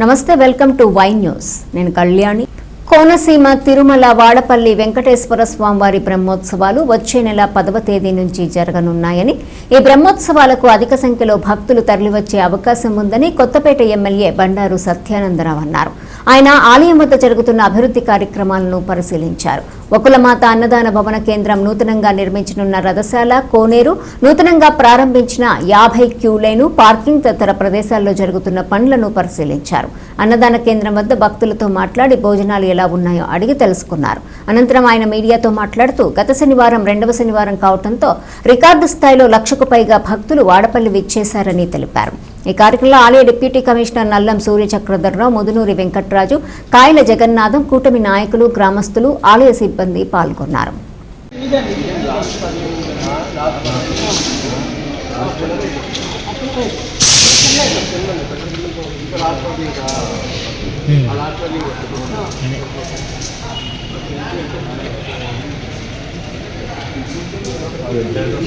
నమస్తే welcome to Y news. నేను కళ్యాణి. కోనసీమ తిరుమల వాడపల్లి వెంకటేశ్వర స్వామివారి బ్రహ్మోత్సవాలు వచ్చే నెల పదవ తేదీ నుంచి జరగనున్నాయని ఈ బ్రహ్మోత్సవాలకు అధిక సంఖ్యలో భక్తులు తరలివచ్చే అవకాశం ఉందని కొత్తపేట ఎమ్మెల్యే బండారు సత్యానందరావు అన్నారు. ఆయన ఆలయం వద్ద జరుగుతున్న అభివృద్ధి కార్యక్రమాలను పరిశీలించారు. ఒకులమాత అన్నదాన భవన కేంద్రం నూతనంగా నిర్మించనున్న రథశాల కోనేరు నూతనంగా ప్రారంభించిన యాభై క్యూలైను పార్కింగ్ తదితర ప్రదేశాల్లో జరుగుతున్న పనులను పరిశీలించారు. అన్నదాన కేంద్రం వద్ద భక్తులతో మాట్లాడి భోజనాలు ఎలా ఉన్నాయో అడిగి తెలుసుకున్నారు. అనంతరం ఆయన మీడియాతో మాట్లాడుతూ గత శనివారం రెండవ శనివారం కావడంతో రికార్డు స్థాయిలో లక్షకు పైగా భక్తులు వాడపల్లి విచ్చేశారని తెలిపారు. ఈ కార్యక్రమంలో ఆలయ డిప్యూటీ కమిషనర్ నల్లం సూర్య చక్రధర్రావు ముదునూరి వెంకట్రాజు కాయల జగన్నాథం కూటమి నాయకులు గ్రామస్తులు ఆలయ సిబ్బంది పాల్గొన్నారు.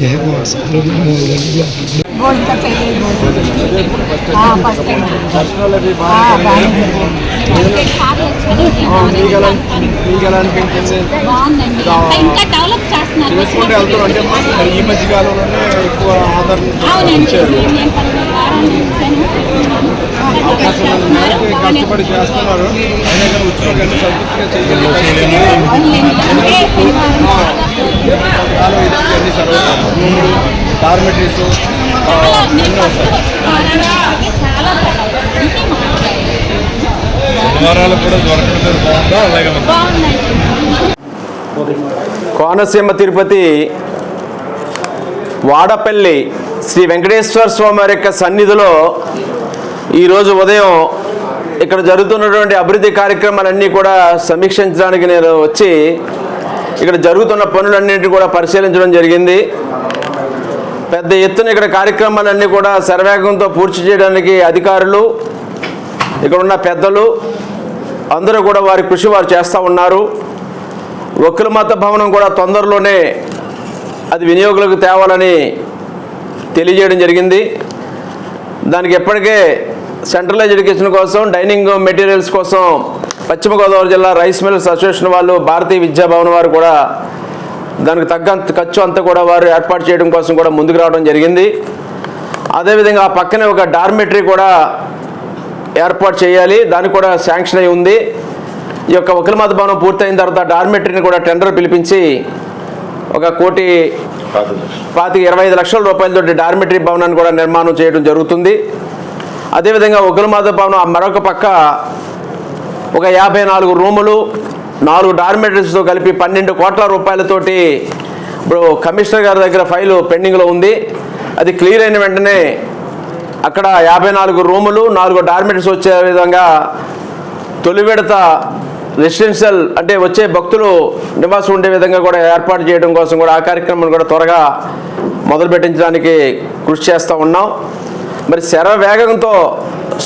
ఏ boss gold cup first time బాగుందండి ఇంకా డెవలప్ చేస్తున్నారు. ఈ మధ్య కాలంలోనే ఎక్కువ ఆదరణ అవునండి ఇచ్చారు నేను పదకొండు వారాల నుంచి అవకాశం ఉన్న మేరకు కష్టపడి చేస్తున్నారు. అయినా కానీ ఉద్యోగాన్ని సంతృప్తిగా చేయగలిగే కాలం ఇది అన్ని సర్వీస్ రూములు డార్మెటరీస్ ఎన్నో వస్తాయి. చాలా శనివారాలు కూడా దొరకడం బాగుందా? అలాగే బాగుందండి కోనసీమ తిరుపతి వాడపల్లి శ్రీ వెంకటేశ్వర స్వామి వారి యొక్క సన్నిధిలో ఈరోజు ఉదయం ఇక్కడ జరుగుతున్నటువంటి అభివృద్ధి కార్యక్రమాలన్నీ కూడా సమీక్షించడానికి నేను వచ్చి ఇక్కడ జరుగుతున్న పనులన్నింటినీ కూడా పరిశీలించడం జరిగింది. పెద్ద ఎత్తున ఇక్కడ కార్యక్రమాలన్నీ కూడా శరవేగంతో పూర్తి చేయడానికి అధికారులు ఇక్కడ ఉన్న పెద్దలు అందరూ కూడా వారి కృషి వారు చేస్తూ ఉన్నారు. ఒక్కులమాత భవనం కూడా తొందరలోనే అది వినియోగులకు తేవాలని తెలియజేయడం జరిగింది. దానికి ఎప్పటికే సెంట్రలైజ్ ఎడ్యుకేషన్ కోసం డైనింగ్ మెటీరియల్స్ కోసం పశ్చిమ గోదావరి జిల్లా రైస్ మిల్స్ అసోసియేషన్ వాళ్ళు భారతీయ విద్యా భవన్ వారు కూడా దానికి తగ్గంత ఖర్చు అంతా కూడా వారు ఏర్పాటు చేయడం కోసం కూడా ముందుకు రావడం జరిగింది. అదేవిధంగా ఆ పక్కనే ఒక డార్మెటరీ కూడా ఏర్పాటు చేయాలి. దానికి కూడా శాంక్షన్ అయి ఉంది. ఈ యొక్క వకిలమాత భవనం పూర్తయిన తర్వాత డార్మెటరీని కూడా టెండర్ పిలిపించి ఒక కోటి పాతిక ఇరవై ఐదు లక్షల రూపాయలతోటి డార్మెటరీ భవనాన్ని కూడా నిర్మాణం చేయడం జరుగుతుంది. అదేవిధంగా ఒకరు భవనం ఆ మరొక పక్క ఒక యాభై నాలుగు రూములు నాలుగు డార్మెటరీస్తో కలిపి పన్నెండు కోట్ల రూపాయలతోటి ఇప్పుడు కమిషనర్ గారి దగ్గర ఫైలు పెండింగ్లో ఉంది. అది క్లియర్ అయిన వెంటనే అక్కడ యాభై నాలుగు రూములు నాలుగు డార్మెటరీస్ వచ్చే విధంగా తొలి విడత రెసిడెన్షియల్ అంటే వచ్చే భక్తులు నివాసం ఉండే విధంగా కూడా ఏర్పాటు చేయడం కోసం కూడా ఆ కార్యక్రమం కూడా త్వరగా మొదలు పెట్టించడానికి కృషి చేస్తూ ఉన్నాం. మరి శర వేగంతో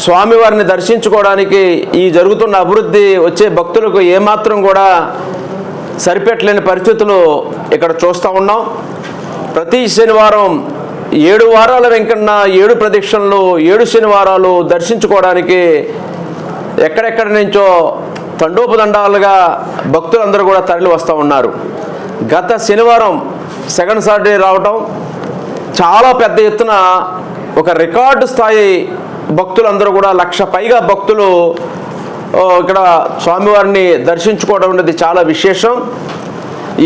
స్వామివారిని దర్శించుకోవడానికి ఈ జరుగుతున్న అభివృద్ధి వచ్చే భక్తులకు ఏమాత్రం కూడా సరిపెట్టలేని పరిస్థితులు ఇక్కడ చూస్తూ ఉన్నాం. ప్రతి శనివారం ఏడు వారాల వెంకన్న ఏడు ప్రదక్షిణలు ఏడు శనివారాలు దర్శించుకోవడానికి ఎక్కడెక్కడి నుంచో తండోపదండాలుగా భక్తులందరూ కూడా తరలి వస్తూ ఉన్నారు. గత శనివారం సెకండ్ సాటర్డే రావటం చాలా పెద్ద ఎత్తున ఒక రికార్డు స్థాయి భక్తులందరూ కూడా లక్ష పైగా భక్తులు ఇక్కడ స్వామివారిని దర్శించుకోవడం అనేది చాలా విశేషం.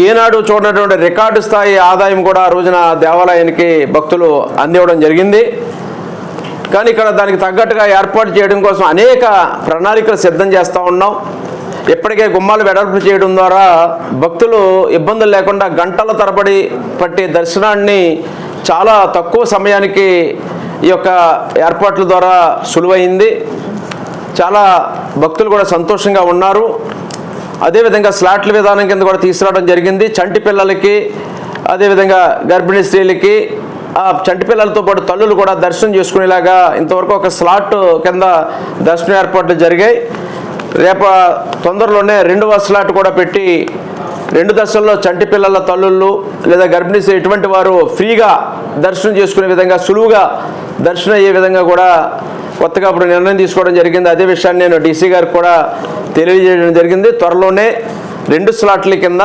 ఏనాడు చూడనటువంటి రికార్డు స్థాయి ఆదాయం కూడా ఆ రోజున దేవాలయానికి భక్తులు అందివ్వడం జరిగింది. కానీ ఇక్కడ దానికి తగ్గట్టుగా ఏర్పాటు చేయడం కోసం అనేక ప్రణాళికలు సిద్ధం చేస్తూ ఉన్నాం. ఇప్పటికే గుమ్మాలు వెడల్పు చేయడం ద్వారా భక్తులు ఇబ్బందులు లేకుండా గంటల తరబడి పట్టే దర్శనాన్ని చాలా తక్కువ సమయానికి ఈ యొక్క ఏర్పాట్ల ద్వారా సులువైంది. చాలా భక్తులు కూడా సంతోషంగా ఉన్నారు. అదేవిధంగా స్లాట్ల విధానం కింద కూడా తీసుకురావడం జరిగింది. చంటి పిల్లలకి అదేవిధంగా గర్భిణీ స్త్రీలకి ఆ చంటి పిల్లలతో పాటు తల్లులు కూడా దర్శనం చేసుకునేలాగా ఇంతవరకు ఒక స్లాట్ కింద దర్శనం ఏర్పాట్లు జరిగాయి. రేప తొందరలోనే రెండవ స్లాట్ కూడా పెట్టి రెండు దశల్లో చంటి పిల్లల తల్లుళ్ళు లేదా గర్భిణీ స్త్రీ ఇటువంటి వారు ఫ్రీగా దర్శనం చేసుకునే విధంగా సులువుగా దర్శనం అయ్యే విధంగా కూడా కొత్తగా అప్పుడు నిర్ణయం తీసుకోవడం జరిగింది. అదే విషయాన్ని నేను డీసీ గారికి కూడా తెలియజేయడం జరిగింది. త్వరలోనే రెండు స్లాట్ల కింద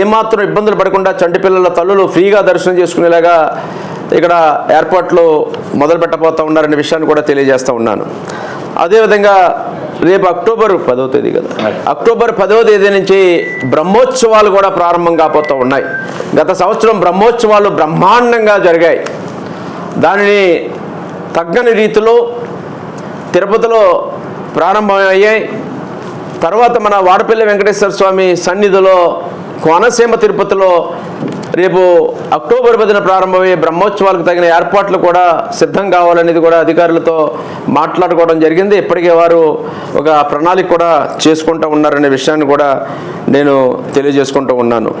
ఏమాత్రం ఇబ్బందులు పడకుండా చంటి పిల్లల తల్లులు ఫ్రీగా దర్శనం చేసుకునేలాగా ఇక్కడ ఏర్పాట్లు మొదలు పెట్టబోతా ఉన్నారనే విషయాన్ని కూడా తెలియజేస్తూ ఉన్నాను. అదేవిధంగా రేపు అక్టోబర్ పదవ తేదీ కదా? అక్టోబర్ పదవ తేదీ నుంచి బ్రహ్మోత్సవాలు కూడా ప్రారంభం కాబోతూ ఉన్నాయి. గత సంవత్సరం బ్రహ్మోత్సవాలు బ్రహ్మాండంగా జరిగాయి. దానిని తగ్గని రీతిలో తిరుపతిలో ప్రారంభమయ్యాయి. తర్వాత మన వాడపల్లి వెంకటేశ్వర స్వామి సన్నిధిలో కోనసీమ తిరుపతిలో రేపు అక్టోబర్ పదిన ప్రారంభమయ్యే బ్రహ్మోత్సవాలకు తగిన ఏర్పాట్లు కూడా సిద్ధం కావాలనేది కూడా అధికారులతో మాట్లాడుకోవడం జరిగింది. ఇప్పటికే వారు ఒక ప్రణాళిక కూడా చేసుకుంటూ ఉన్నారనే విషయాన్ని కూడా నేను తెలియజేసుకుంటూ ఉన్నాను.